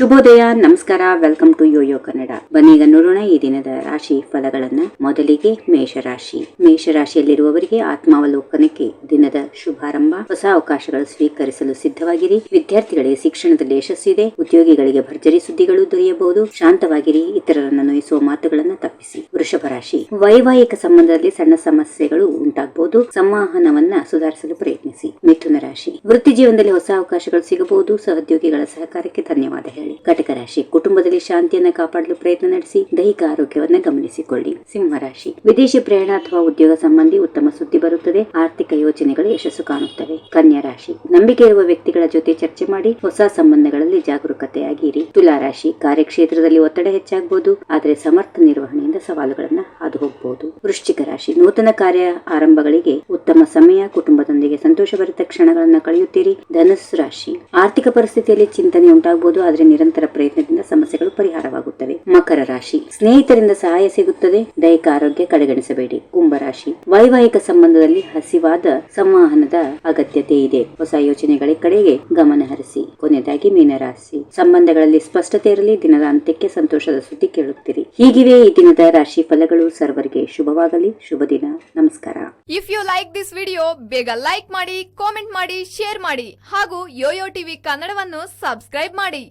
ಶುಭೋದಯ, ನಮಸ್ಕಾರ, welcome to yoyo Kannada. ಬನ್ನಿ ಈಗ ನೋಡೋಣ ಈ ದಿನದ ರಾಶಿ ಫಲಗಳನ್ನ. ಮೊದಲಿಗೆ ಮೇಷರಾಶಿ. ಮೇಷರಾಶಿಯಲ್ಲಿರುವವರಿಗೆ ಆತ್ಮಾವಲೋಕನಕ್ಕೆ ದಿನದ ಶುಭಾರಂಭ. ಹೊಸ ಅವಕಾಶಗಳು ಸ್ವೀಕರಿಸಲು ಸಿದ್ಧವಾಗಿರಿ. ವಿದ್ಯಾರ್ಥಿಗಳಿಗೆ ಶಿಕ್ಷಣದಲ್ಲಿ ಯಶಸ್ಸಿದೆ ಉದ್ಯೋಗಿಗಳಿಗೆ ಭರ್ಜರಿ ಸುದ್ದಿಗಳು ದೊರೆಯಬಹುದು. ಶಾಂತವಾಗಿರಿ. ಇತರರನ್ನು ನೋಯಿಸುವ ಮಾತುಗಳನ್ನು ತಪ್ಪಿಸಿ. ವೃಷಭ ರಾಶಿ. ವೈವಾಹಿಕ ಸಂಬಂಧದಲ್ಲಿ ಸಣ್ಣ ಸಮಸ್ಯೆಗಳು ಉಂಟಾಗಬಹುದು. ಸಂವಹನವನ್ನ ಸುಧಾರಿಸಲು ಪ್ರಯತ್ನಿಸಿ. ಮಿಥುನ ರಾಶಿ. ವೃತ್ತಿ ಜೀವನದಲ್ಲಿ ಹೊಸ ಅವಕಾಶಗಳು ಸಿಗಬಹುದು. ಸಹೋದ್ಯೋಗಿಗಳ ಸಹಕಾರಕ್ಕೆ ಧನ್ಯವಾದ ಹೇಳಿ. ಕಟಕ ರಾಶಿ ಕುಟುಂಬದಲ್ಲಿ ಶಾಂತಿಯನ್ನ ಕಾಪಾಡಲು ಪ್ರಯತ್ನ ನಡೆಸಿ, ದೈಹಿಕ ಆರೋಗ್ಯವನ್ನ ಗಮನಿಸಿಕೊಳ್ಳಿ. ಸಿಂಹ ರಾಶಿ. ವಿದೇಶಿ ಪ್ರಯಾಣ ಅಥವಾ ಉದ್ಯೋಗ ಸಂಬಂಧಿ ಉತ್ತಮ ಸುದ್ದಿ ಬರುತ್ತದೆ. ಆರ್ಥಿಕ ಯೋಜನೆಗಳು ಯಶಸ್ಸು ಕಾಣುತ್ತವೆ. ಕನ್ಯಾ ರಾಶಿ. ನಂಬಿಕೆ ಇರುವ ವ್ಯಕ್ತಿಗಳ ಜೊತೆ ಚರ್ಚೆ ಮಾಡಿ, ಹೊಸ ಸಂಬಂಧಗಳಲ್ಲಿ ಜಾಗರೂಕತೆಯಾಗಿರಿ. ತುಲಾ ರಾಶಿ. ಕಾರ್ಯಕ್ಷೇತ್ರದಲ್ಲಿ ಒತ್ತಡ ಹೆಚ್ಚಾಗಬಹುದು ಆದರೆ ಸಮರ್ಥ ನಿರ್ವಹಣೆಯಿಂದ ಸವಾಲುಗಳನ್ನ ಹಾದು ಹೋಗಬಹುದು ವೃಶ್ಚಿಕ ರಾಶಿ. ನೂತನ ಕಾರ್ಯ ಆರಂಭಗಳಿಗೆ ಉತ್ತಮ ಸಮಯ, ಕುಟುಂಬದೊಂದಿಗೆ ಸಂತೋಷಭರಿತ ಕ್ಷಣಗಳನ್ನ ಕಳೆಯುತ್ತೀರಿ. ಧನುಸ್ ರಾಶಿ. ಆರ್ಥಿಕ ಪರಿಸ್ಥಿತಿಯಲ್ಲಿ ಚಿಂತನೆ ಉಂಟಾಗಬಹುದು ಆದರೆ ನಿರಂತರ ಪ್ರಯತ್ನದಿಂದ ಸಮಸ್ಯೆಗಳು ಪರಿಹಾರವಾಗುತ್ತವೆ. ಮಕರ ರಾಶಿ. ಸ್ನೇಹಿತರಿಂದ ಸಹಾಯ ಸಿಗುತ್ತದೆ. ದೈಹಿಕ ಆರೋಗ್ಯ ಕಡೆಗಣಿಸಬೇಡಿ. ಕುಂಭರಾಶಿ ವೈವಾಹಿಕ ಸಂಬಂಧದಲ್ಲಿ ಹಸಿವಾದ ಸಂವಹನದ ಅಗತ್ಯತೆ ಇದೆ. ಹೊಸ ಯೋಚನೆಗಳ ಕಡೆಗೆ ಗಮನ ಹರಿಸಿ. ಕೊನೆಯದಾಗಿ ಮೀನರಾಶಿ ಸಂಬಂಧಗಳಲ್ಲಿ ಸ್ಪಷ್ಟತೆ ಇರಲಿ, ದಿನದ ಅಂತ್ಯಕ್ಕೆ ಸಂತೋಷದ ಸುದ್ದಿ ಕೇಳುತ್ತೀರಿ. ಹೀಗಿವೆ ಈ ದಿನದ ರಾಶಿ ಫಲಗಳು. ಸರ್ವರಿಗೆ ಶುಭವಾಗಲಿ. ಶುಭ ದಿನ. ನಮಸ್ಕಾರ. If you like this video ಬೇಗ ಲೈಕ್ ಮಾಡಿ ಕಾಮೆಂಟ್ ಮಾಡಿ ಶೇರ್ ಮಾಡಿ ಹಾಗೂ ಯೋಯೋ ಟಿವಿ ಕನ್ನಡವನ್ನು ಸಬ್ಸ್ಕ್ರೈಬ್ ಮಾಡಿ.